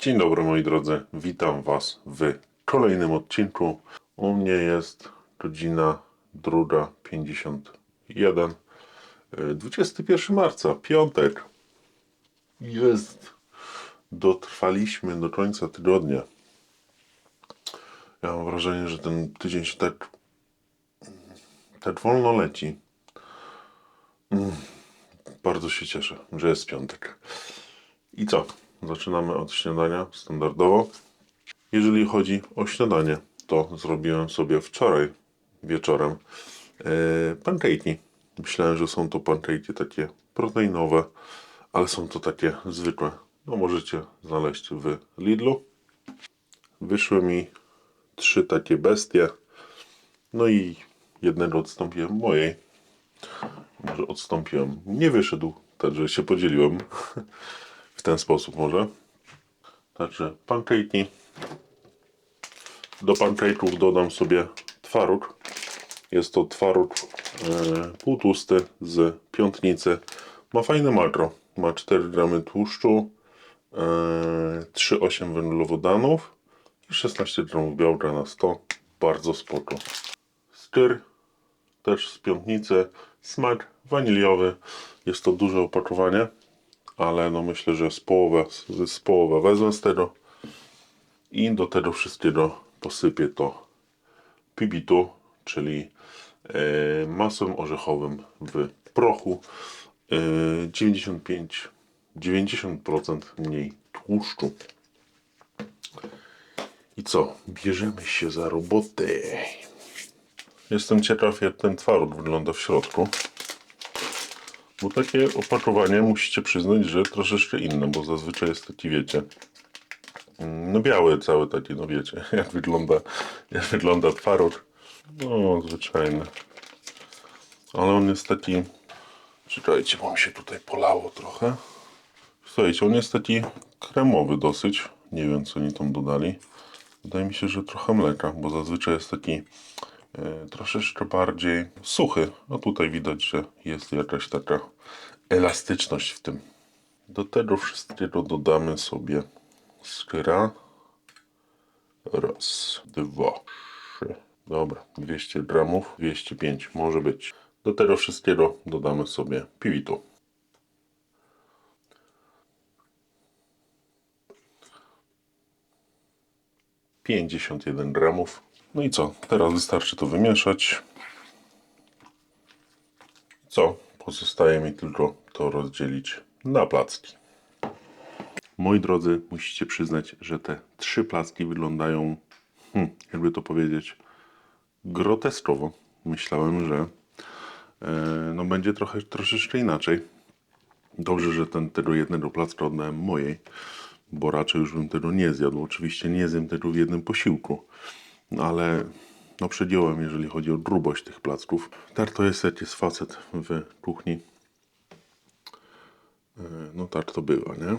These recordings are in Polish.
Dzień dobry moi drodzy, witam Was w kolejnym odcinku. U mnie jest godzina druga 51, e, 21 marca, piątek. Jest, dotrwaliśmy do końca tygodnia. Ja mam wrażenie, że ten tydzień się tak, tak wolno leci. Mm, Bardzo się cieszę, że jest piątek. I co? Zaczynamy od śniadania standardowo. Jeżeli chodzi o śniadanie, to zrobiłem sobie wczoraj wieczorem e, pancake'i. Myślałem, że są to pancake'i takie proteinowe, ale są to takie zwykłe. No możecie znaleźć w Lidlu. Wyszły mi trzy takie bestie. No i jednego odstąpiłem mojej. Może odstąpiłem. Nie wyszedł, także się podzieliłem. w ten sposób może. Także pancake'i. Do pancake'ów dodam sobie twaróg. Jest to twaróg e, półtłusty z piątnicy. Ma fajne makro. Ma 4 gramy tłuszczu, e, 3,8 węglowodanów i 16 gramów białka na 100. Bardzo spoko. Styr też z piątnicy. Smak waniliowy. Jest to duże opakowanie ale no myślę, że z połowę, z, połowę wezmę z tego i do tego wszystkiego posypię to pibitu, czyli e, masłem orzechowym w prochu. E, 95 90% mniej tłuszczu. I co? Bierzemy się za robotę. Jestem ciekaw, jak ten twaróg wygląda w środku. Bo takie opakowanie musicie przyznać, że troszeczkę inne, bo zazwyczaj jest taki, wiecie, mm, no biały cały taki, no wiecie, jak wygląda, jak wygląda twaróg. No, zwyczajny. Ale on jest taki, czekajcie, bo mi się tutaj polało trochę. Słuchajcie, on jest taki kremowy dosyć. Nie wiem, co oni tam dodali. Wydaje mi się, że trochę mleka, bo zazwyczaj jest taki troszeczkę bardziej suchy. A tutaj widać, że jest jakaś taka elastyczność w tym. Do tego wszystkiego dodamy sobie skyra. Raz, dwa, trzy. Dobra, 200 gramów, 205 może być. Do tego wszystkiego dodamy sobie piwitu. Pięćdziesiąt jeden gramów. No i co? Teraz wystarczy to wymieszać. Co? Pozostaje mi tylko to rozdzielić na placki. Moi drodzy, musicie przyznać, że te trzy placki wyglądają, hmm, jakby to powiedzieć, groteskowo. Myślałem, że e, no będzie trochę, troszeczkę inaczej. Dobrze, że ten, tego jednego placka oddałem mojej, bo raczej już bym tego nie zjadł. Oczywiście nie zjem tego w jednym posiłku, no ale no przedziałem, jeżeli chodzi o grubość tych placków. To jest, facet w kuchni. E, No tak to bywa, nie?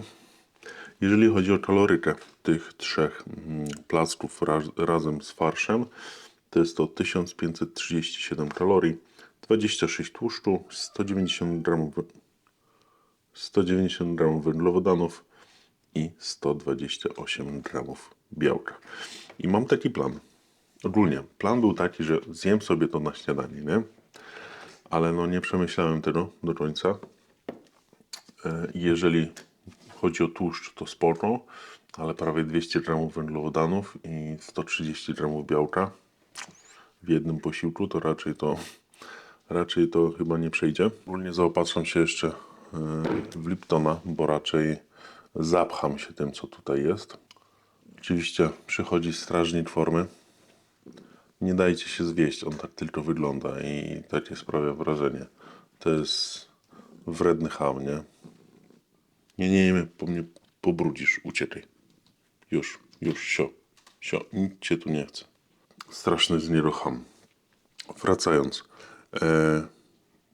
Jeżeli chodzi o kalorykę tych trzech mm, placków raz, razem z farszem, to jest to 1537 kalorii, 26 tłuszczu, 190 gramów, 190 gramów węglowodanów i 128 gramów białka. I mam taki plan. Ogólnie plan był taki, że zjem sobie to na śniadanie, nie? Ale no nie przemyślałem tego do końca. E, Jeżeli chodzi o tłuszcz, to spoko, ale prawie 200 gramów węglowodanów i 130 gramów białka w jednym posiłku, to raczej to raczej to chyba nie przejdzie. Ogólnie zaopatrzam się jeszcze e, w Liptona, bo raczej zapcham się tym, co tutaj jest. Oczywiście przychodzi strażnik formy. Nie dajcie się zwieść, on tak tylko wygląda i takie sprawia wrażenie. To jest wredny ham, nie? Nie, nie, nie, po mnie pobrudzisz, uciekaj. Już, już, sio, sio, nic cię tu nie chce. Straszny znierocham. Wracając, e,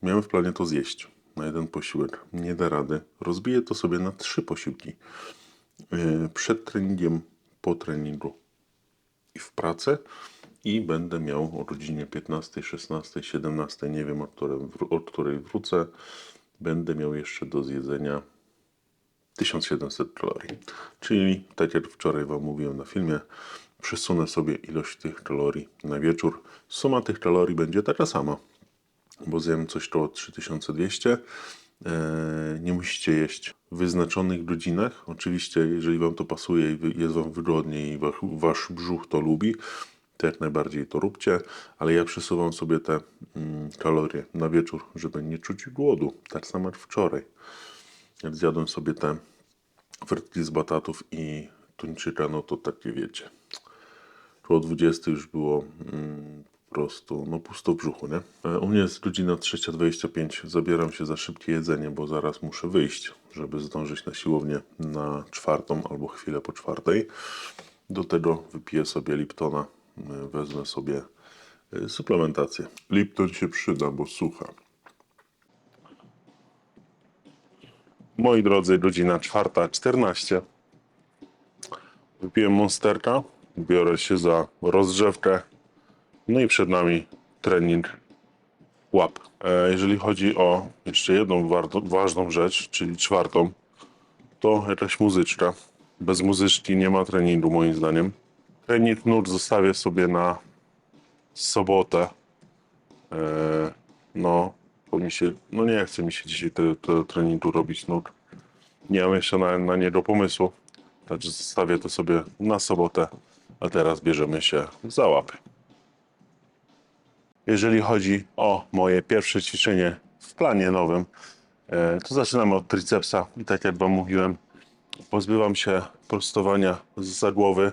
miałem w planie to zjeść na jeden posiłek. Nie da rady. Rozbiję to sobie na trzy posiłki. E, przed treningiem, po treningu i w pracę. I będę miał o godzinie 15, 16, 17, nie wiem o, którym, wró- o której wrócę. Będę miał jeszcze do zjedzenia 1700 kalorii. Czyli, tak jak wczoraj Wam mówiłem na filmie, przesunę sobie ilość tych kalorii na wieczór. Suma tych kalorii będzie taka sama, bo zjem coś koło 3200. Eee, Nie musicie jeść w wyznaczonych godzinach. Oczywiście, jeżeli Wam to pasuje i jest Wam wygodnie i Wasz brzuch to lubi, to jak najbardziej to róbcie, ale ja przesuwam sobie te mm, kalorie na wieczór, żeby nie czuć głodu. Tak samo jak wczoraj. Jak zjadłem sobie te frytki z batatów i tuńczyka, no to takie wiecie. Koło 20 już było mm, po prostu, no pusto brzuchu, nie? E, U mnie jest godzina 3.25, zabieram się za szybkie jedzenie, bo zaraz muszę wyjść, żeby zdążyć na siłownię na czwartą albo chwilę po czwartej. Do tego wypiję sobie Liptona, wezmę sobie e, suplementację. Lipton się przyda, bo sucha. Moi drodzy, godzina 4.14. Wypiłem monsterka, biorę się za rozgrzewkę. No i przed nami trening łap. E, Jeżeli chodzi o jeszcze jedną ważną rzecz, czyli czwartą, to jakaś muzyczka. Bez muzyczki nie ma treningu moim zdaniem. Trening nut zostawię sobie na sobotę. E, no, bo mi się, no nie chce mi się dzisiaj te, te treningu robić nóg. Nie mam jeszcze na, na niego pomysłu. Także zostawię to sobie na sobotę. A teraz bierzemy się za łapy. Jeżeli chodzi o moje pierwsze ćwiczenie w planie nowym, e, to zaczynamy od tricepsa. I tak jak Wam mówiłem, pozbywam się prostowania z głowy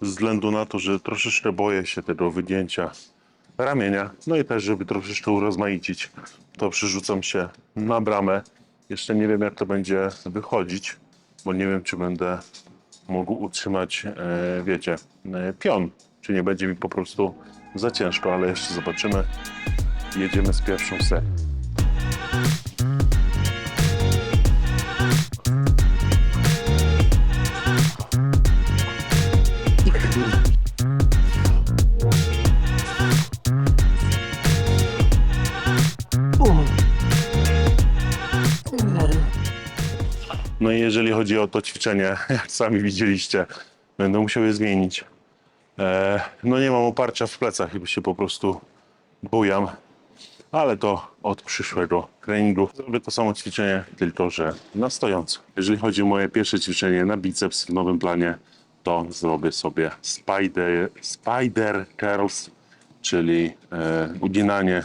ze względu na to, że troszeczkę boję się tego wygięcia ramienia. No i też, żeby troszeczkę urozmaicić, to przerzucam się na bramę. Jeszcze nie wiem, jak to będzie wychodzić, bo nie wiem, czy będę mógł utrzymać, e, wiecie, e, pion, czy nie będzie mi po prostu za ciężko, ale jeszcze zobaczymy. Jedziemy z pierwszą serią. Chodzi o to ćwiczenie, jak sami widzieliście, będę musiał je zmienić. E, no nie mam oparcia w plecach i się po prostu bujam, ale to od przyszłego treningu. Zrobię to samo ćwiczenie, tylko że na stojąco. Jeżeli chodzi o moje pierwsze ćwiczenie na biceps w nowym planie, to zrobię sobie spider, spider curls, czyli e, uginanie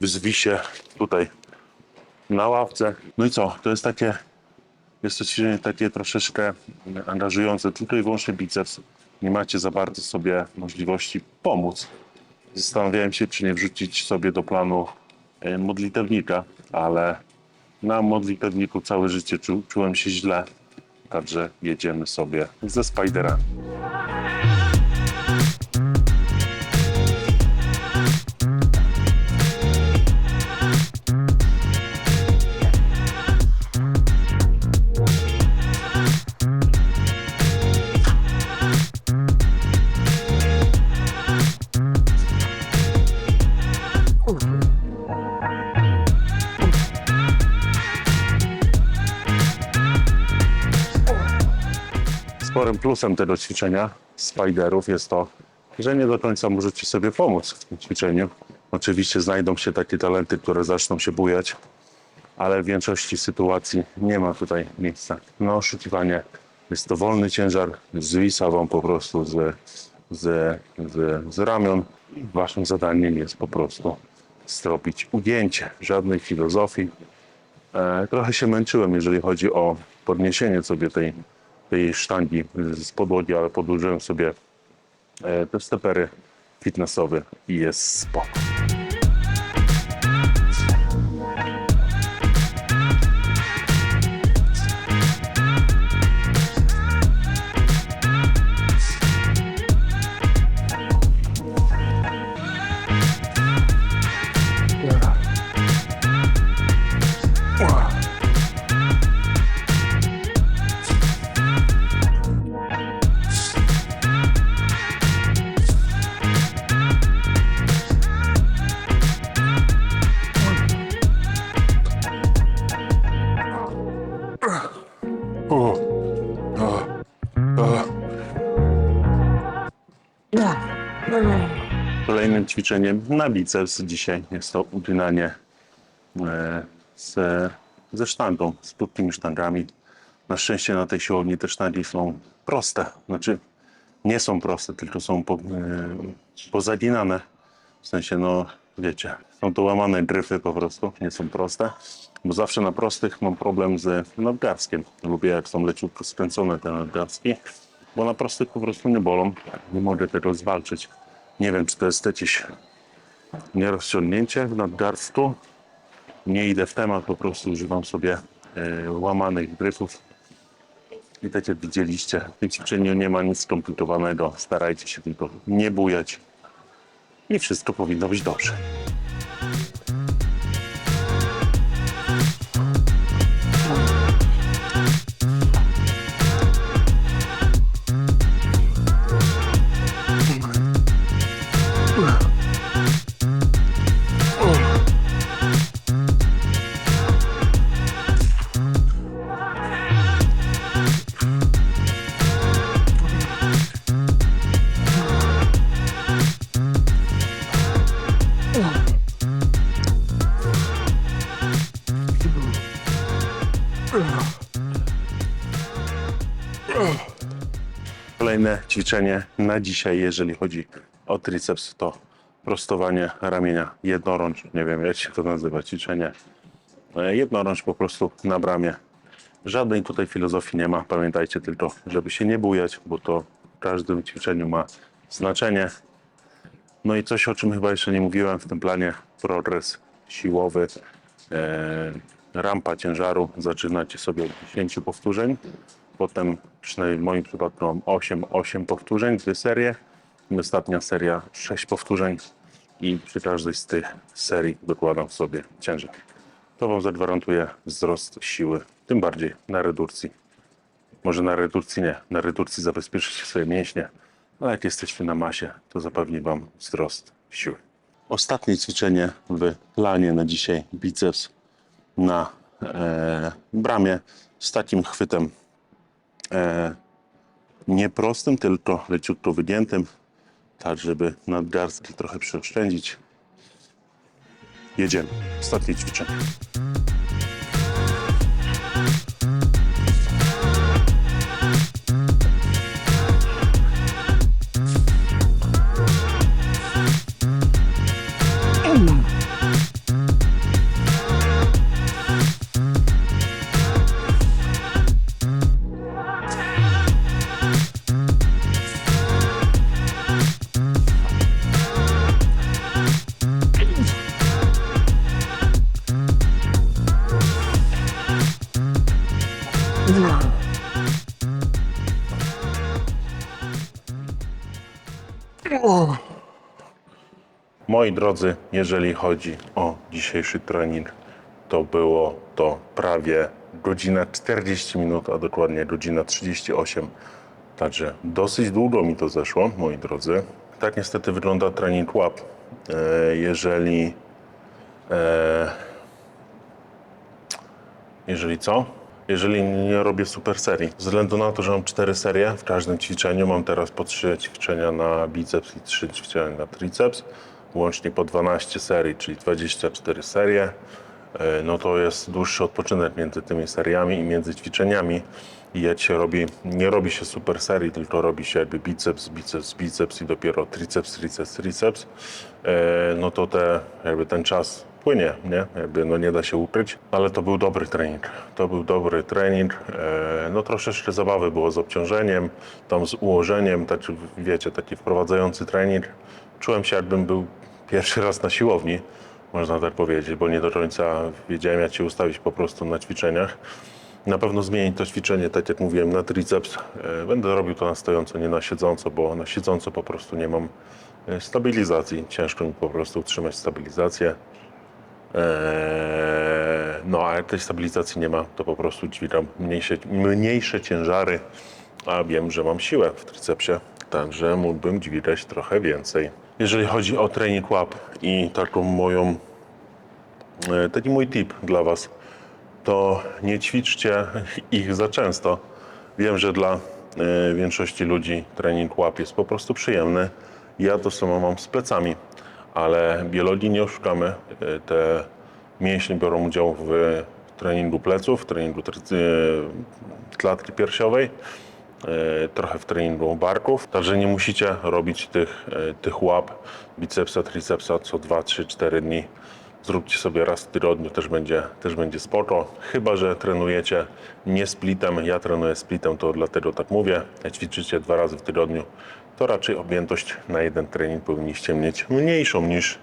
w zwisie tutaj na ławce. No i co? To jest takie jest to ćwiczenie takie troszeczkę angażujące, tylko i wyłącznie biceps. Nie macie za bardzo sobie możliwości pomóc. Zastanawiałem się, czy nie wrzucić sobie do planu e, modlitewnika, ale na modlitewniku całe życie czu, czułem się źle. Także jedziemy sobie ze Spiderami. Plusem tego ćwiczenia spiderów jest to, że nie do końca możecie sobie pomóc w tym ćwiczeniu. Oczywiście znajdą się takie talenty, które zaczną się bujać, ale w większości sytuacji nie ma tutaj miejsca na oszukiwanie. Jest to wolny ciężar, zwisa wam po prostu z, z, z, z ramion. Waszym zadaniem jest po prostu zrobić ugięcie. Żadnej filozofii, E, trochę się męczyłem, jeżeli chodzi o podniesienie sobie tej, tej sztangi z podłogi, ale podłożyłem sobie e, te stepery fitnessowe i jest spoko. Ćwiczeniem na biceps dzisiaj jest to uginanie e, z, ze sztangą, z krótkimi sztangami. Na szczęście na tej siłowni te sztangi są proste. Znaczy nie są proste, tylko są po, e, pozaginane. W sensie, no wiecie, są to łamane gryfy po prostu, nie są proste. Bo zawsze na prostych mam problem z nadgarstkiem. Lubię jak są leciutko skręcone te nadgarstki, bo na prostych po prostu nie bolą. Nie mogę tego zwalczyć. Nie wiem, czy to jest jakieś nierozciągnięcie w nadgarstku. Nie idę w temat, po prostu używam sobie e, łamanych gryfów. I tak jak widzieliście, w tym ćwiczeniu nie ma nic skomplikowanego. Starajcie się tylko nie bujać. I wszystko powinno być dobrze. Ćwiczenie na dzisiaj, jeżeli chodzi o triceps, to prostowanie ramienia jednorącz. Nie wiem, jak się to nazywa, ćwiczenie. E, Jednorącz po prostu na bramie. Żadnej tutaj filozofii nie ma. Pamiętajcie tylko, żeby się nie bujać, bo to w każdym ćwiczeniu ma znaczenie. No i coś, o czym chyba jeszcze nie mówiłem w tym planie, progres siłowy, e, rampa ciężaru. Zaczynacie sobie od 10 powtórzeń, potem, przynajmniej w moim przypadku mam 8, 8 powtórzeń, dwie serie i ostatnia seria 6 powtórzeń i przy każdej z tych serii dokładam sobie ciężar. To Wam zagwarantuje wzrost siły, tym bardziej na redukcji. Może na redukcji nie, na redukcji zabezpieczycie sobie mięśnie, ale jak jesteście na masie, to zapewni Wam wzrost siły. Ostatnie ćwiczenie w planie na dzisiaj, biceps na e, bramie z takim chwytem nie prostym, tylko leciutko wygiętym, tak żeby nadgarstki trochę przeoszczędzić. Jedziemy. Ostatnie ćwiczenie. Moi drodzy, jeżeli chodzi o dzisiejszy trening, to było to prawie godzina 40 minut, a dokładnie godzina 38. Także dosyć długo mi to zeszło, moi drodzy. Tak niestety wygląda trening łap. E, Jeżeli e, jeżeli co? Jeżeli nie robię super serii. Ze względu na to, że mam cztery serie w każdym ćwiczeniu, mam teraz po trzy ćwiczenia na biceps i trzy ćwiczenia na triceps, łącznie po 12 serii, czyli 24 serie. E, No to jest dłuższy odpoczynek między tymi seriami i między ćwiczeniami. I jak się robi, nie robi się super serii, tylko robi się jakby biceps, biceps, biceps i dopiero triceps, triceps, triceps, e, no to te, jakby ten czas płynie, nie? Jakby no nie da się ukryć, ale to był dobry trening. To był dobry trening. E, no troszeczkę zabawy było z obciążeniem, tam z ułożeniem, tak, wiecie, taki wprowadzający trening. Czułem się jakbym był pierwszy raz na siłowni, można tak powiedzieć, bo nie do końca wiedziałem jak się ustawić po prostu na ćwiczeniach. Na pewno zmienić to ćwiczenie, tak jak mówiłem, na triceps. E, Będę robił to na stojąco, nie na siedząco, bo na siedząco po prostu nie mam e, stabilizacji. Ciężko mi po prostu utrzymać stabilizację. Eee, no a jak tej stabilizacji nie ma, to po prostu dźwigam mniejsze, mniejsze ciężary, a wiem, że mam siłę w tricepsie, także mógłbym dźwigać trochę więcej. Jeżeli chodzi o trening łap i taką moją, e, taki mój tip dla Was, to nie ćwiczcie ich za często. Wiem, że dla e, większości ludzi trening łap jest po prostu przyjemny. Ja to samo mam z plecami, ale biologii nie oszukamy. E, Te mięśnie biorą udział w treningu pleców, w treningu tr- klatki piersiowej, trochę w treningu barków. Także nie musicie robić tych, e, tych łap bicepsa, tricepsa co 2, 3, 4 dni. Zróbcie sobie raz w tygodniu, też będzie, też będzie spoko. Chyba, że trenujecie nie splitem, ja trenuję splitem, to dlatego tak mówię. Jak ćwiczycie dwa razy w tygodniu, to raczej objętość na jeden trening powinniście mieć mniejszą niż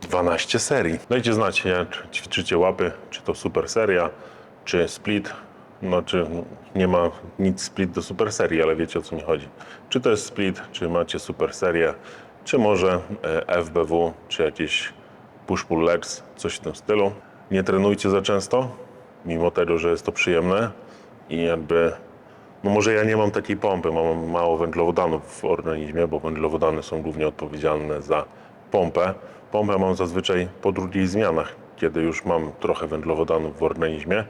12 serii. Dajcie znać, jak ćwiczycie łapy, czy to super seria, czy split. No, czy nie ma nic split do super serii, ale wiecie o co mi chodzi. Czy to jest split, czy macie super serię, czy może e, FBW, czy jakieś push-pull legs, coś w tym stylu. Nie trenujcie za często, mimo tego, że jest to przyjemne i jakby, no może ja nie mam takiej pompy, mam mało węglowodanów w organizmie, bo węglowodany są głównie odpowiedzialne za pompę. Pompę mam zazwyczaj po drugich zmianach, kiedy już mam trochę węglowodanów w organizmie.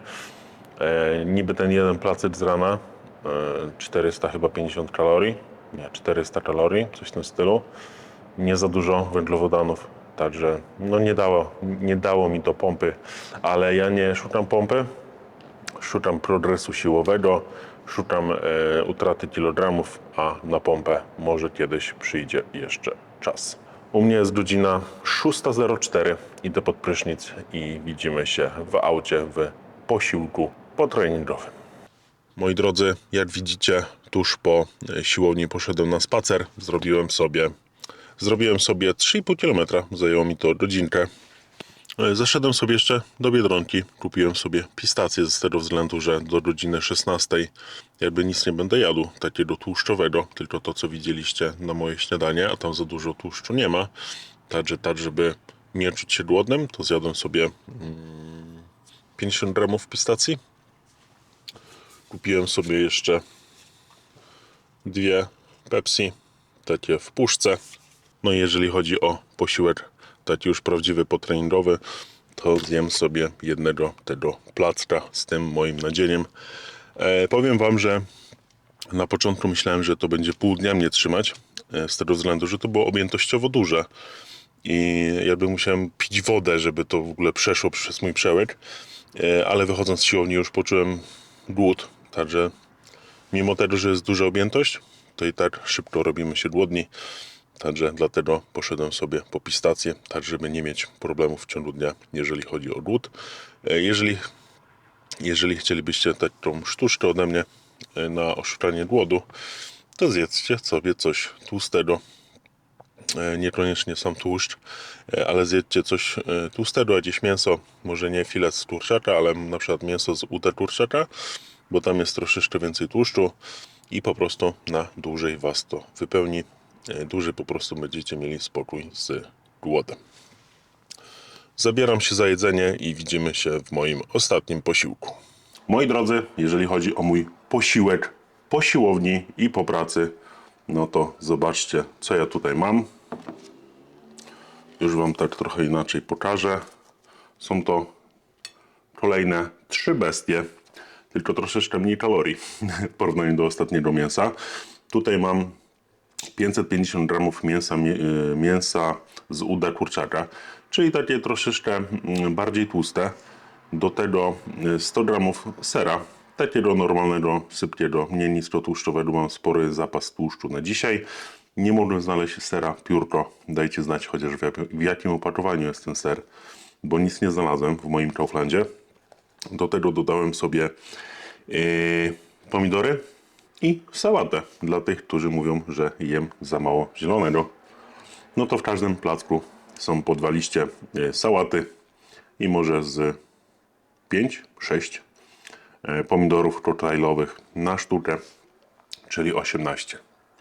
E, niby ten jeden placyt z rana, e, 400 chyba 50 kalorii, nie, 400 kalorii, coś w tym stylu. Nie za dużo węglowodanów, także no nie dało, nie dało mi to pompy, ale ja nie szukam pompy, szukam progresu siłowego, szukam e, utraty kilogramów, a na pompę może kiedyś przyjdzie jeszcze czas. U mnie jest godzina 6.04, idę pod prysznic i widzimy się w aucie w posiłku potreningowym. Moi drodzy, jak widzicie, tuż po e, siłowni poszedłem na spacer. Zrobiłem sobie, zrobiłem sobie 3,5 km, zajęło mi to godzinkę. E, Zaszedłem sobie jeszcze do Biedronki, kupiłem sobie pistacje z tego względu, że do godziny 16 jakby nic nie będę jadł takiego tłuszczowego, tylko to co widzieliście na moje śniadanie, a tam za dużo tłuszczu nie ma. Także tak, żeby nie czuć się głodnym, to zjadłem sobie mm, 50 gramów pistacji. Kupiłem sobie jeszcze dwie Pepsi, takie w puszce. No i jeżeli chodzi o posiłek taki już prawdziwy potreningowy, to zjem sobie jednego tego placka z tym moim nadzieniem. E, powiem Wam, że na początku myślałem, że to będzie pół dnia mnie trzymać, e, z tego względu, że to było objętościowo duże i jakby musiałem pić wodę, żeby to w ogóle przeszło przez mój przełek, E, ale wychodząc z siłowni już poczułem głód, także mimo tego, że jest duża objętość, to i tak szybko robimy się głodni. Także dlatego poszedłem sobie po pistację, tak żeby nie mieć problemów w ciągu dnia, jeżeli chodzi o głód. E, Jeżeli, jeżeli chcielibyście taką sztuczkę ode mnie e, na oszukanie głodu, to zjedzcie sobie coś tłustego. E, Niekoniecznie sam tłuszcz, ale zjedzcie coś tłustego, jakieś mięso, może nie filet z kurczaka, ale na przykład mięso z uda kurczaka, bo tam jest troszeczkę więcej tłuszczu i po prostu na dłużej Was to wypełni. E, Dłużej po prostu będziecie mieli spokój z głodem. Zabieram się za jedzenie i widzimy się w moim ostatnim posiłku. Moi drodzy, jeżeli chodzi o mój posiłek po siłowni i po pracy, no to zobaczcie, co ja tutaj mam. Już Wam tak trochę inaczej pokażę. Są to kolejne trzy bestie, tylko troszeczkę mniej kalorii w porównaniu do ostatniego mięsa. Tutaj mam 550 gramów mięsa, y, mięsa z uda kurczaka, czyli takie troszeczkę mm, bardziej tłuste. Do tego y, 100 gramów sera, takiego normalnego, sypkiego, nie niskotłuszczowego. Mam spory zapas tłuszczu na dzisiaj. Nie mogłem znaleźć sera piórko. Dajcie znać chociaż w jakim opakowaniu jest ten ser, bo nic nie znalazłem w moim Kauflandzie. Do tego dodałem sobie yy, pomidory i sałatę dla tych, którzy mówią, że jem za mało zielonego. No to w każdym placku są po dwa liście yy, sałaty i może z 5-6 pomidorów koktajlowych na sztukę, czyli 18.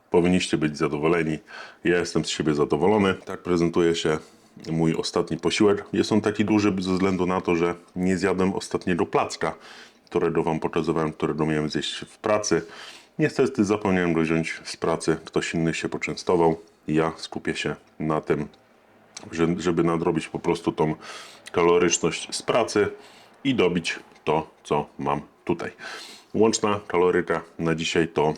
Powinniście być zadowoleni. Ja jestem z siebie zadowolony. Tak prezentuje się mój ostatni posiłek. Jest on taki duży ze względu na to, że nie zjadłem ostatniego placka, którego Wam pokazywałem, którego miałem zjeść w pracy. Niestety zapomniałem go wziąć z pracy. Ktoś inny się poczęstował. Ja skupię się na tym, że- żeby nadrobić po prostu tą kaloryczność z pracy i dobić to, co mam tutaj. Łączna kaloryka na dzisiaj to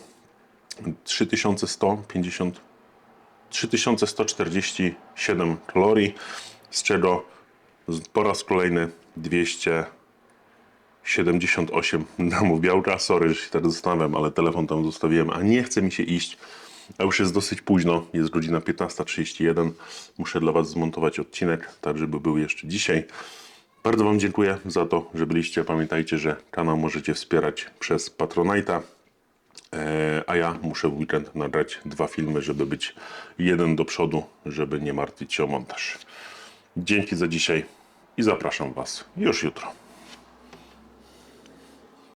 3150 3147 kalorii, z czego po raz kolejny 278 gramów białka. Sorry, że się tak zastanawiam, ale telefon tam zostawiłem, a nie chce mi się iść. A już jest dosyć późno, jest godzina 15.31. Muszę dla Was zmontować odcinek, tak żeby był jeszcze dzisiaj. Bardzo Wam dziękuję za to, że byliście. Pamiętajcie, że kanał możecie wspierać przez Patronite'a. E, a ja muszę w weekend nagrać dwa filmy, żeby być jeden do przodu, żeby nie martwić się o montaż. Dzięki za dzisiaj i zapraszam Was już jutro.